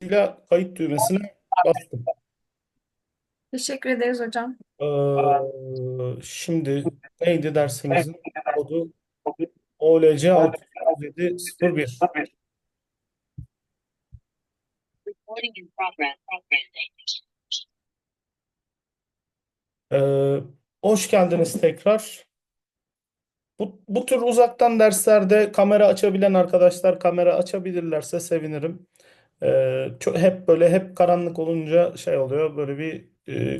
ile kayıt düğmesine bastım. Teşekkür ederiz hocam. Ee, şimdi neydi dersimizin kodu? OLC 63701. Recording in progress. Ee, hoş geldiniz tekrar. Bu, bu tür uzaktan derslerde kamera açabilen arkadaşlar kamera açabilirlerse sevinirim. Ee, çok, hep böyle hep karanlık olunca şey oluyor böyle bir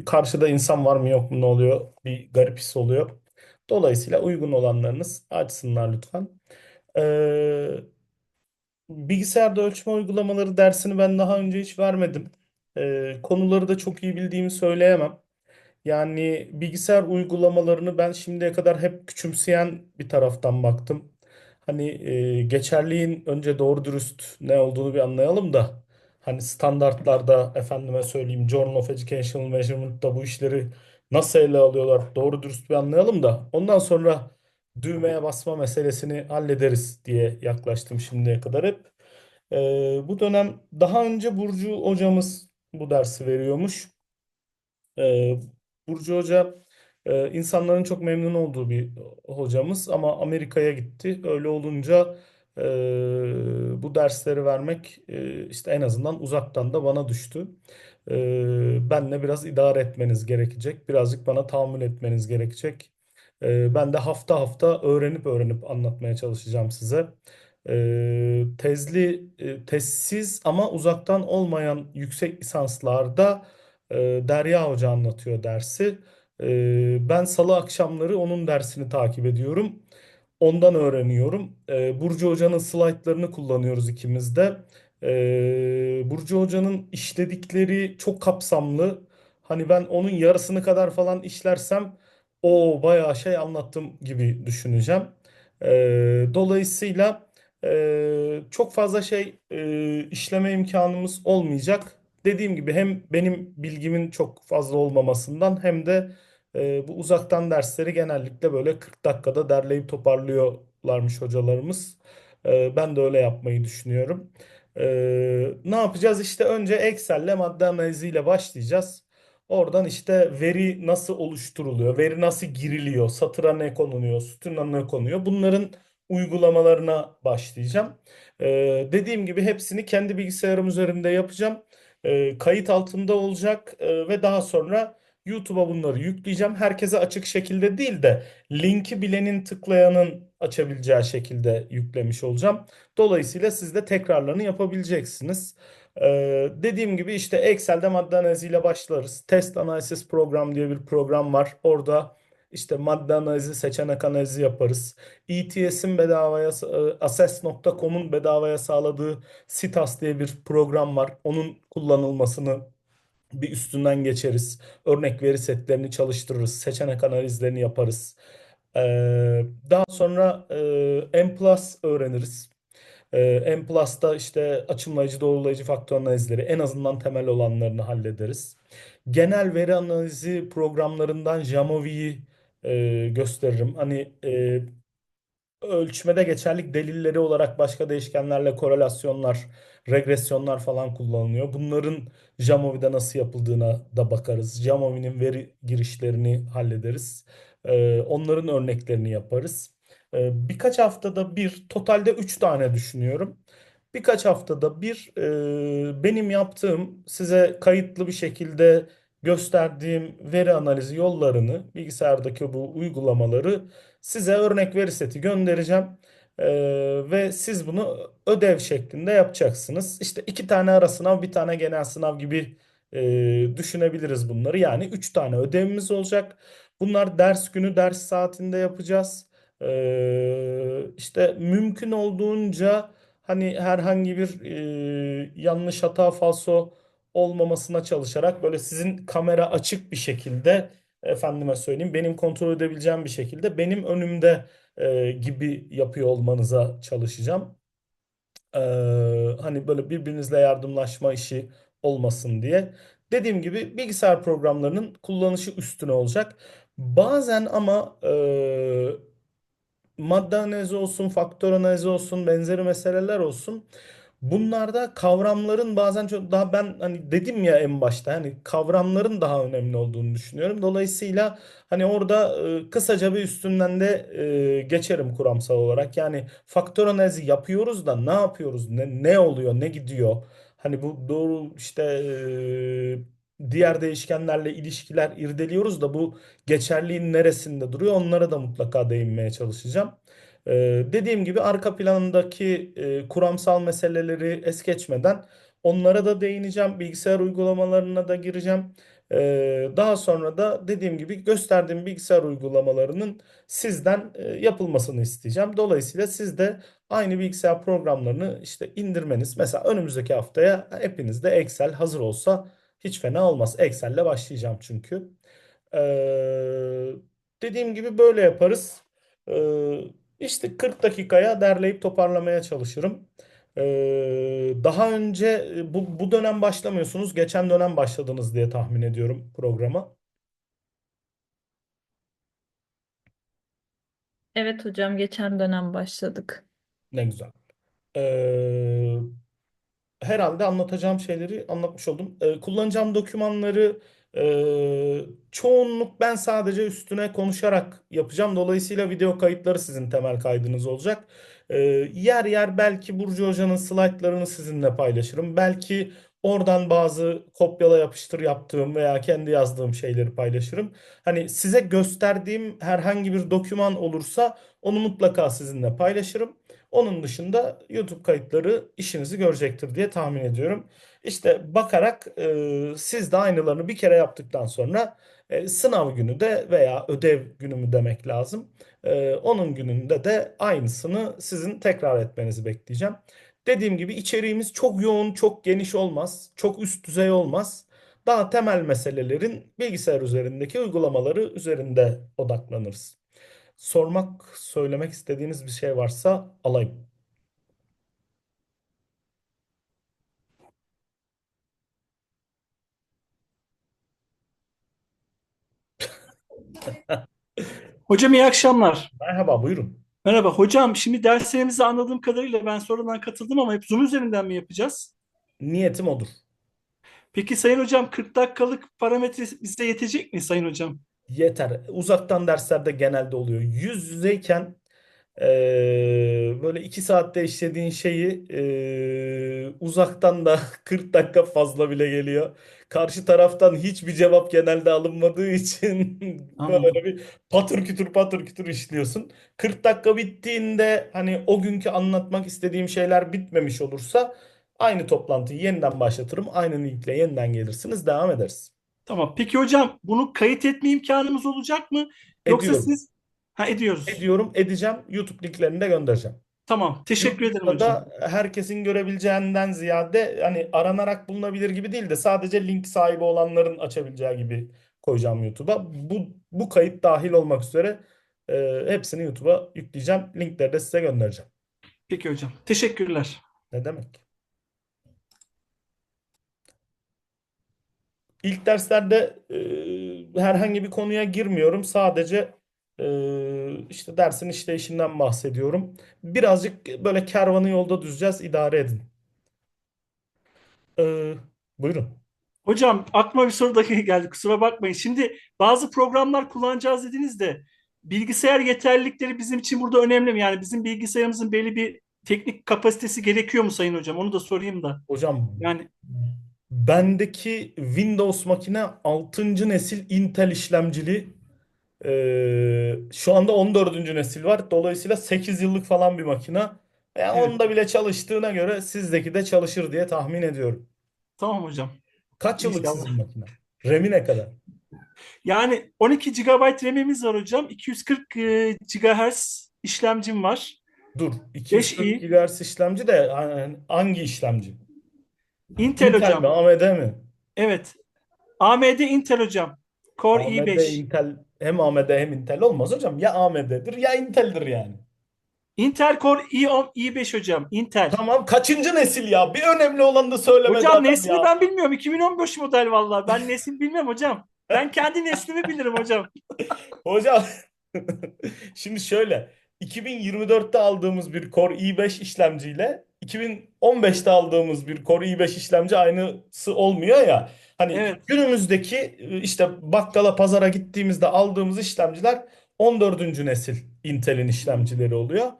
e, karşıda insan var mı yok mu ne oluyor bir garip his oluyor. Dolayısıyla uygun olanlarınız açsınlar lütfen. Ee, bilgisayarda ölçme uygulamaları dersini ben daha önce hiç vermedim. Ee, konuları da çok iyi bildiğimi söyleyemem. Yani bilgisayar uygulamalarını ben şimdiye kadar hep küçümseyen bir taraftan baktım. Hani e, geçerliğin önce doğru dürüst ne olduğunu bir anlayalım da hani standartlarda efendime söyleyeyim Journal of Educational Measurement'ta bu işleri nasıl ele alıyorlar doğru dürüst bir anlayalım da ondan sonra düğmeye basma meselesini hallederiz diye yaklaştım şimdiye kadar hep. E, bu dönem daha önce Burcu hocamız bu dersi veriyormuş. Ee, Burcu Hoca e, insanların çok memnun olduğu bir hocamız ama Amerika'ya gitti. Öyle olunca e, bu dersleri vermek e, işte en azından uzaktan da bana düştü. E, benle biraz idare etmeniz gerekecek. Birazcık bana tahammül etmeniz gerekecek. E, ben de hafta hafta öğrenip öğrenip anlatmaya çalışacağım size. E, tezli, e, tezsiz ama uzaktan olmayan yüksek lisanslarda e, Derya Hoca anlatıyor dersi. E, ben salı akşamları onun dersini takip ediyorum. Ondan öğreniyorum. E, Burcu Hoca'nın slaytlarını kullanıyoruz ikimiz de. E, Burcu Hoca'nın işledikleri çok kapsamlı. Hani ben onun yarısını kadar falan işlersem o bayağı şey anlattım gibi düşüneceğim. E, dolayısıyla e, çok fazla şey e, işleme imkanımız olmayacak. Dediğim gibi hem benim bilgimin çok fazla olmamasından hem de e, bu uzaktan dersleri genellikle böyle 40 dakikada derleyip toparlıyorlarmış hocalarımız. E, ben de öyle yapmayı düşünüyorum. E, ne yapacağız? İşte önce Excel'le madde analiziyle başlayacağız. Oradan işte veri nasıl oluşturuluyor, veri nasıl giriliyor, satıra ne konuluyor, sütuna ne konuyor. Bunların uygulamalarına başlayacağım. Dediğim gibi hepsini kendi bilgisayarım üzerinde yapacağım kayıt altında olacak ve daha sonra YouTube'a bunları yükleyeceğim. Herkese açık şekilde değil de linki bilenin tıklayanın açabileceği şekilde yüklemiş olacağım. Dolayısıyla siz de tekrarlarını yapabileceksiniz. Ee, dediğim gibi işte Excel'de madde analiziyle başlarız. Test Analysis Program diye bir program var. Orada işte madde analizi, seçenek analizi yaparız. ETS'in bedavaya, e, Assess.com'un bedavaya sağladığı Sitas diye bir program var. Onun kullanılmasını bir üstünden geçeriz. Örnek veri setlerini çalıştırırız. Seçenek analizlerini yaparız. Ee, daha sonra e, M+ öğreniriz. Ee, M Plus'ta işte açımlayıcı, doğrulayıcı faktör analizleri en azından temel olanlarını hallederiz. Genel veri analizi programlarından Jamovi'yi e, gösteririm. Hani e, ölçmede geçerlik delilleri olarak başka değişkenlerle korelasyonlar, regresyonlar falan kullanılıyor. Bunların Jamovi'de nasıl yapıldığına da bakarız. Jamovi'nin veri girişlerini hallederiz. Ee, onların örneklerini yaparız. Ee, birkaç haftada bir, totalde 3 tane düşünüyorum. Birkaç haftada bir e, benim yaptığım size kayıtlı bir şekilde gösterdiğim veri analizi yollarını, bilgisayardaki bu uygulamaları size örnek veri seti göndereceğim. Ee, ve siz bunu ödev şeklinde yapacaksınız. İşte iki tane ara sınav, bir tane genel sınav gibi e, düşünebiliriz bunları. Yani üç tane ödevimiz olacak. Bunlar ders günü, ders saatinde yapacağız. Ee, işte mümkün olduğunca hani herhangi bir e, yanlış hata falso olmamasına çalışarak böyle sizin kamera açık bir şekilde efendime söyleyeyim benim kontrol edebileceğim bir şekilde benim önümde e, gibi yapıyor olmanıza çalışacağım. Ee, hani böyle birbirinizle yardımlaşma işi olmasın diye. Dediğim gibi bilgisayar programlarının kullanışı üstüne olacak. Bazen ama e, madde analizi olsun, faktör analizi olsun, benzeri meseleler olsun. Bunlarda kavramların bazen çok daha ben hani dedim ya en başta hani kavramların daha önemli olduğunu düşünüyorum. Dolayısıyla hani orada e, kısaca bir üstünden de e, geçerim kuramsal olarak. Yani faktör analizi yapıyoruz da ne yapıyoruz? Ne, ne oluyor? Ne gidiyor? Hani bu doğru işte e, diğer değişkenlerle ilişkiler irdeliyoruz da bu geçerliğin neresinde duruyor? Onlara da mutlaka değinmeye çalışacağım. Ee, dediğim gibi arka planındaki e, kuramsal meseleleri es geçmeden onlara da değineceğim. Bilgisayar uygulamalarına da gireceğim. Ee, daha sonra da dediğim gibi gösterdiğim bilgisayar uygulamalarının sizden e, yapılmasını isteyeceğim. Dolayısıyla siz de aynı bilgisayar programlarını işte indirmeniz. Mesela önümüzdeki haftaya hepinizde Excel hazır olsa hiç fena olmaz. Excel'le başlayacağım çünkü. Ee, dediğim gibi böyle yaparız. Ee, işte 40 dakikaya derleyip toparlamaya çalışırım. Ee, daha önce e, bu, bu dönem başlamıyorsunuz. Geçen dönem başladınız diye tahmin ediyorum programa. Evet hocam geçen dönem başladık. Ne güzel. Ee, herhalde anlatacağım şeyleri anlatmış oldum. Ee, kullanacağım dokümanları e, çoğunluk ben sadece üstüne konuşarak yapacağım. Dolayısıyla video kayıtları sizin temel kaydınız olacak. Ee, yer yer belki Burcu Hoca'nın slaytlarını sizinle paylaşırım. Belki oradan bazı kopyala yapıştır yaptığım veya kendi yazdığım şeyleri paylaşırım. Hani size gösterdiğim herhangi bir doküman olursa onu mutlaka sizinle paylaşırım. Onun dışında YouTube kayıtları işinizi görecektir diye tahmin ediyorum. İşte bakarak e, siz de aynılarını bir kere yaptıktan sonra e, sınav günü de veya ödev günü mü demek lazım. E, onun gününde de aynısını sizin tekrar etmenizi bekleyeceğim. Dediğim gibi içeriğimiz çok yoğun, çok geniş olmaz, çok üst düzey olmaz. Daha temel meselelerin bilgisayar üzerindeki uygulamaları üzerinde odaklanırız. Sormak, söylemek istediğiniz bir şey varsa alayım. Hocam iyi akşamlar. Merhaba, buyurun. Merhaba hocam. Şimdi derslerimizi anladığım kadarıyla ben sonradan katıldım ama hep Zoom üzerinden mi yapacağız? Niyetim odur. Peki Sayın Hocam 40 dakikalık parametre bize yetecek mi Sayın Hocam? Yeter. Uzaktan derslerde genelde oluyor. Yüz yüzeyken eee, böyle iki saatte işlediğin şeyi eee, uzaktan da 40 dakika fazla bile geliyor. Karşı taraftan hiçbir cevap genelde alınmadığı için Anladım. böyle bir patır kütür patır kütür işliyorsun. 40 dakika bittiğinde hani o günkü anlatmak istediğim şeyler bitmemiş olursa aynı toplantıyı yeniden başlatırım. Aynı linkle yeniden gelirsiniz, devam ederiz. Tamam. Peki hocam bunu kayıt etme imkanımız olacak mı? Yoksa Ediyorum. siz ha ediyoruz. Ediyorum, edeceğim. YouTube linklerini de göndereceğim. Tamam. Teşekkür ederim hocam. da herkesin görebileceğinden ziyade hani aranarak bulunabilir gibi değil de sadece link sahibi olanların açabileceği gibi koyacağım YouTube'a. Bu bu kayıt dahil olmak üzere e, hepsini YouTube'a yükleyeceğim. Linkleri de size göndereceğim. Peki hocam. Teşekkürler. Ne demek? İlk derslerde e, herhangi bir konuya girmiyorum. Sadece e, işte dersin işleyişinden bahsediyorum. Birazcık böyle kervanı yolda düzeceğiz. idare edin. E, buyurun. Hocam aklıma bir soru da geldi. Kusura bakmayın. Şimdi bazı programlar kullanacağız dediniz de bilgisayar yeterlilikleri bizim için burada önemli mi? Yani bizim bilgisayarımızın belli bir teknik kapasitesi gerekiyor mu Sayın Hocam? Onu da sorayım da. Hocam Yani bendeki Windows makine 6. nesil Intel işlemcili. E, şu anda 14. nesil var. Dolayısıyla 8 yıllık falan bir makine. Yani Evet. onda bile çalıştığına göre sizdeki de çalışır diye tahmin ediyorum. tamam hocam. Kaç yıllık İnşallah. sizin makine? RAM'i ne kadar? Yani 12 GB RAM'imiz var hocam. 240 e, GHz işlemcim var. Dur, 5i 240 GHz işlemci de yani hangi işlemci? Intel Intel hocam. mi, AMD mi? Evet. AMD Intel hocam. Core AMD, i5. Intel hem AMD hem Intel olmaz hocam. Ya AMD'dir ya Intel'dir yani. Intel Core i10 i5 hocam. Intel. Tamam kaçıncı nesil ya? Bir önemli olanı da söylemedi Hocam neslini ya. ben bilmiyorum. 2015 model vallahi. Ben nesil bilmem hocam. Ben kendi neslimi bilirim hocam. Hocam şimdi şöyle 2024'te aldığımız bir Core i5 işlemciyle 2015'te aldığımız bir Core i5 işlemci aynısı olmuyor ya. Hani Evet. günümüzdeki e, işte bakkala pazara gittiğimizde aldığımız işlemciler 14. nesil Intel'in işlemcileri oluyor.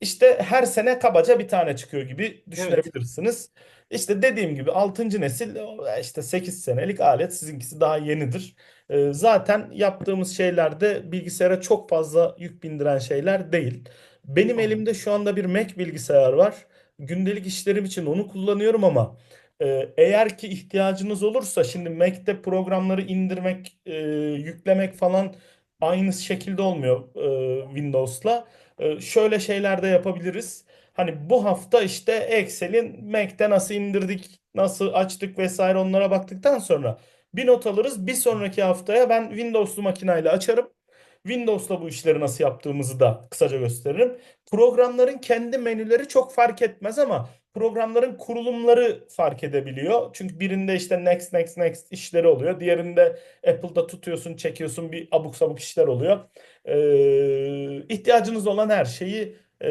İşte her sene kabaca bir tane çıkıyor gibi düşünebilirsiniz. İşte dediğim gibi 6. nesil o işte 8 senelik alet sizinkisi daha yenidir. Ee, Zaten yaptığımız şeyler de bilgisayara çok fazla yük bindiren şeyler değil. Benim elimde şu anda bir Mac bilgisayar var. Gündelik işlerim için onu kullanıyorum ama e, eğer ki ihtiyacınız olursa şimdi Mac'te programları indirmek, e, yüklemek falan aynı şekilde olmuyor e, Windows'la. E, şöyle şeyler de yapabiliriz. Hani bu hafta işte Excel'in Mac'te nasıl indirdik, nasıl açtık vesaire onlara baktıktan sonra bir not alırız. Bir sonraki haftaya ben Windows'lu makineyle açarım. Windows'la bu işleri nasıl yaptığımızı da kısaca gösteririm. Programların kendi menüleri çok fark etmez ama programların kurulumları fark edebiliyor. Çünkü birinde işte next next next işleri oluyor. Diğerinde Apple'da tutuyorsun, çekiyorsun bir abuk sabuk işler oluyor. Ee, ihtiyacınız olan her şeyi e,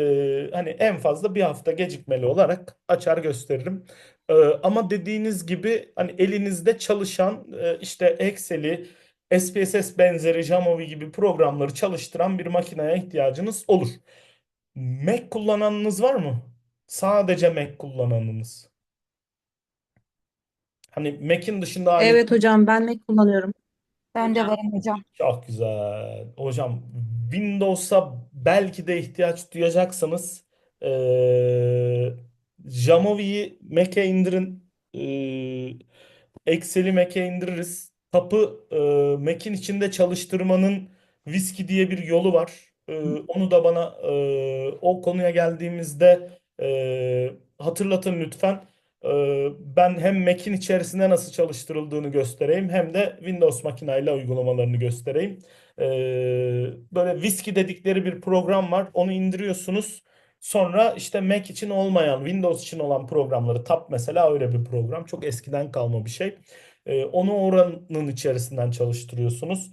hani en fazla bir hafta gecikmeli olarak açar gösteririm. Ee, ama dediğiniz gibi hani elinizde çalışan e, işte Excel'i, SPSS benzeri Jamovi gibi programları çalıştıran bir makineye ihtiyacınız olur. Mac kullananınız var mı? Sadece Mac kullananınız. Hani Mac'in dışında alet Evet hocam ben Mac kullanıyorum. Ben de varım hocam. çok güzel. Hocam Windows'a belki de ihtiyaç duyacaksınız. Ee, Jamovi'yi Mac'e indirin. Ee, Excel'i Mac'e indiririz. Tap'ı e, Mac'in içinde çalıştırmanın Whisky diye bir yolu var. Ee, onu da bana e, o konuya geldiğimizde e, hatırlatın lütfen. Ee, ben hem Mac'in içerisinde nasıl çalıştırıldığını göstereyim hem de Windows makineyle uygulamalarını göstereyim. Ee, böyle Whisky dedikleri bir program var. Onu indiriyorsunuz. Sonra işte Mac için olmayan, Windows için olan programları Tab mesela öyle bir program. Çok eskiden kalma bir şey. Ee, onu oranın içerisinden çalıştırıyorsunuz.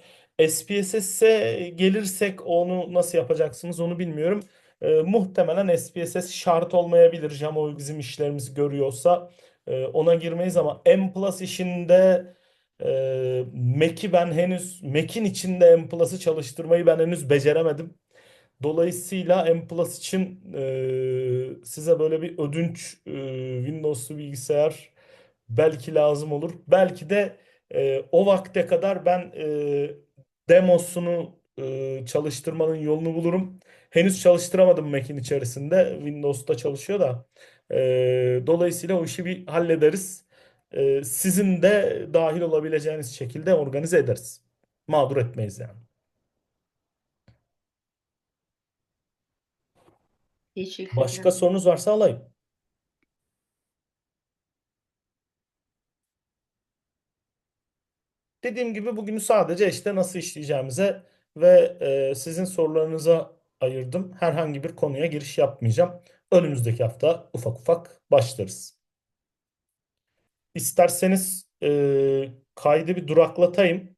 SPSS'e gelirsek onu nasıl yapacaksınız onu bilmiyorum. Ee, muhtemelen SPSS şart olmayabilir. Jamovi bizim işlerimizi görüyorsa e, ona girmeyiz ama M Plus işinde e, Mac'i ben henüz Mac'in içinde M Plus'ı çalıştırmayı ben henüz beceremedim. Dolayısıyla M Plus için e, size böyle bir ödünç e, Windows'lu bilgisayar belki lazım olur. Belki de e, o vakte kadar ben e, demosunu e, çalıştırmanın yolunu bulurum. Henüz çalıştıramadım Mac'in içerisinde. Windows'ta çalışıyor da. E, dolayısıyla o işi bir hallederiz. E, sizin de dahil olabileceğiniz şekilde organize ederiz. Mağdur etmeyiz yani. Teşekkür Başka sorunuz varsa alayım. Dediğim gibi bugünü sadece işte nasıl işleyeceğimize ve e, sizin sorularınıza ayırdım. Herhangi bir konuya giriş yapmayacağım. Önümüzdeki hafta ufak ufak başlarız. İsterseniz e, kaydı bir duraklatayım.